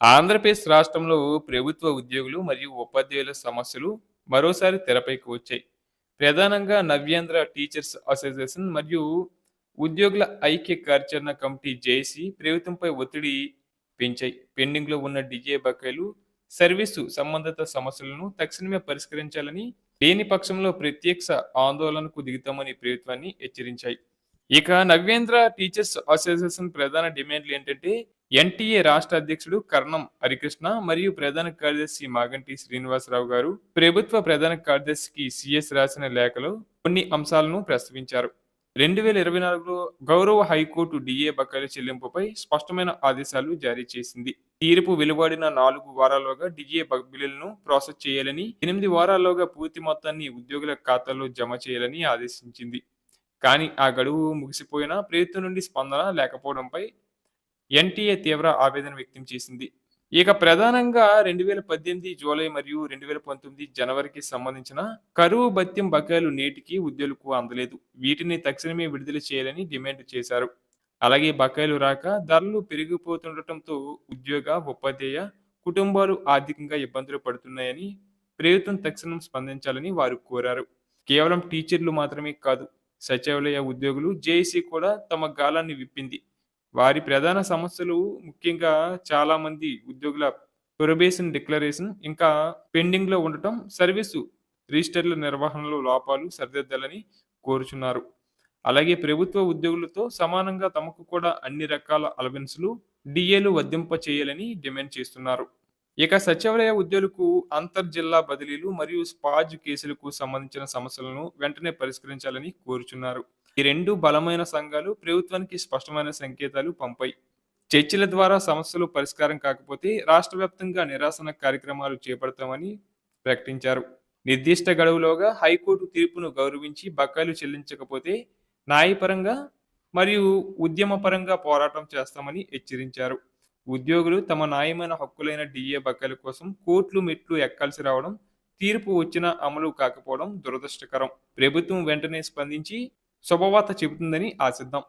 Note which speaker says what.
Speaker 1: ఆంధ్రప్రదేశ్ రాష్ట్రంలో ప్రభుత్వ ఉద్యోగులు మరియు ఉపాధ్యాయుల సమస్యలు మరోసారి తెరపైకి వచ్చాయి. ప్రధానంగా నవ్యాంధ్ర టీచర్స్ అసోసియేషన్ మరియు ఉద్యోగుల ఐక్య కార్యాచరణ కమిటీ జేసీ ప్రభుత్వంపై ఒత్తిడి పెంచాయి. పెండింగ్లో ఉన్న డిజే బకాయిలు సర్వీసు సంబంధిత సమస్యలను తక్షణమే పరిష్కరించాలని లేని పక్షంలో ప్రత్యక్ష ఆందోళనకు దిగుతామని ప్రభుత్వాన్ని హెచ్చరించాయి. ఇక నవ్యేంద్ర టీచర్స్ అసోసియేషన్ ప్రధాన డిమాండ్లు ఏంటంటే ఎన్టీఏ రాష్ట్ర అధ్యక్షుడు కర్ణం హరికృష్ణ మరియు ప్రధాన కార్యదర్శి మాగంటి శ్రీనివాసరావు గారు ప్రభుత్వ ప్రధాన కార్యదర్శికి సిఎస్ రాసిన లేఖలో కొన్ని అంశాలను ప్రస్తావించారు. రెండు వేల ఇరవై నాలుగులో గౌరవ హైకోర్టు డిఏ బకాయిల చెల్లింపుపై స్పష్టమైన ఆదేశాలు జారీ చేసింది. తీర్పు వెలువడిన నాలుగు వారాల్లోగా డిఏ బిల్లులను ప్రాసెస్ చేయాలని ఎనిమిది వారాల్లోగా పూర్తి మొత్తాన్ని ఉద్యోగుల ఖాతాలో జమ చేయాలని ఆదేశించింది. కానీ ఆ గడువు ముగిసిపోయినా ప్రభుత్వం నుండి స్పందన లేకపోవడంపై ఎన్టీఏ తీవ్ర ఆవేదన వ్యక్తం చేసింది. ఇక ప్రధానంగా రెండు వేల పద్దెనిమిది జూలై మరియు రెండు వేల పంతొమ్మిది జనవరికి సంబంధించిన కరువు భత్యం బకాయిలు నేటికి ఉద్యోగులకు అందలేదు. వీటిని తక్షణమే విడుదల చేయాలని డిమాండ్ చేశారు. అలాగే బకాయిలు రాక ధరలు పెరిగిపోతుండటంతో ఉద్యోగ ఉపాధ్యాయ కుటుంబాలు ఆర్థికంగా ఇబ్బందులు పడుతున్నాయని ప్రభుత్వం తక్షణం స్పందించాలని వారు కోరారు. కేవలం టీచర్లు మాత్రమే కాదు సచివాలయ ఉద్యోగులు జేఏసీ కూడా తమ గాలాన్ని విప్పింది. వారి ప్రధాన సమస్యలు ముఖ్యంగా చాలా మంది ఉద్యోగుల ప్రొబేషన్ డిక్లరేషన్ ఇంకా పెండింగ్లో ఉండటం సర్వీసు రిజిస్టర్ల నిర్వహణలో లోపాలు సరిదిద్దాలని కోరుచున్నారు. అలాగే ప్రభుత్వ ఉద్యోగులతో సమానంగా తమకు కూడా అన్ని రకాల అలవెన్సులు డిఏలు వర్తింప చేయాలని డిమాండ్ చేస్తున్నారు. ఇక సచివాలయ ఉద్యోగులకు అంతర్జిల్లా బదిలీలు మరియు స్పాజ్ కేసులకు సంబంధించిన సమస్యలను వెంటనే పరిష్కరించాలని కోరుచున్నారు. ఈ రెండు బలమైన సంఘాలు ప్రభుత్వానికి స్పష్టమైన సంకేతాలు పంపాయి. చర్చల ద్వారా సమస్యలు పరిష్కారం కాకపోతే రాష్ట్ర వ్యాప్తంగా నిరాసన కార్యక్రమాలు చేపడతామని ప్రకటించారు. నిర్దిష్ట గడువులోగా హైకోర్టు తీర్పును గౌరవించి బకాయిలు చెల్లించకపోతే న్యాయపరంగా మరియు ఉద్యమపరంగా పోరాటం చేస్తామని హెచ్చరించారు. ఉద్యోగులు తమ న్యాయమైన హక్కులైన డిఏ బకాయిల కోసం కోర్టులు మెట్లు ఎక్కాల్సి రావడం తీర్పు వచ్చినా అమలు కాకపోవడం దురదృష్టకరం. ప్రభుత్వం వెంటనే స్పందించి శుభవార్త చెబుతుందని ఆశిద్దాం